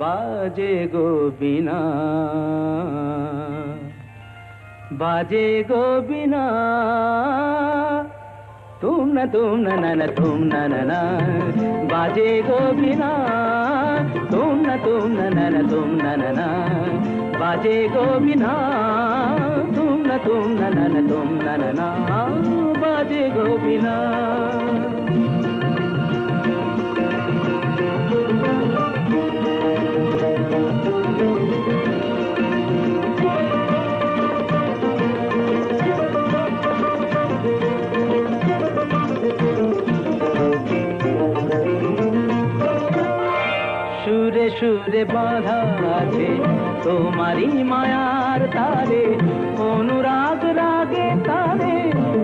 বাজে গো বিনা বাজে গো বিনা না না না তুম না না না বাজে গো বিনা তুম না তুম না না না তুম না না না বাজে গো বিনা তুম না তুম না না না তুম না না না বাজে গো বিনা সুরে বাঁধা আছে, তোমারই মায়ার তারে অনুরাগ রাগে তারে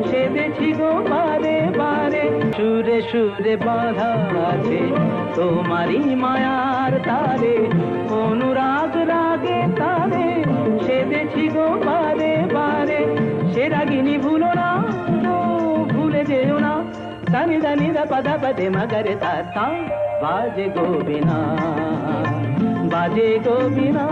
সেদেছি গো বারে বারে। সুরে সুরে বাঁধা আছে, তোমারই মায়ার তারে অনুরাগ রাগে তারে সেদেছি গো বারে বারে। সে রাগিনী ভুলো না ভুলে যেও না। দানি দানি দা পদা পদে মগরে তা তা జయ గోపినా.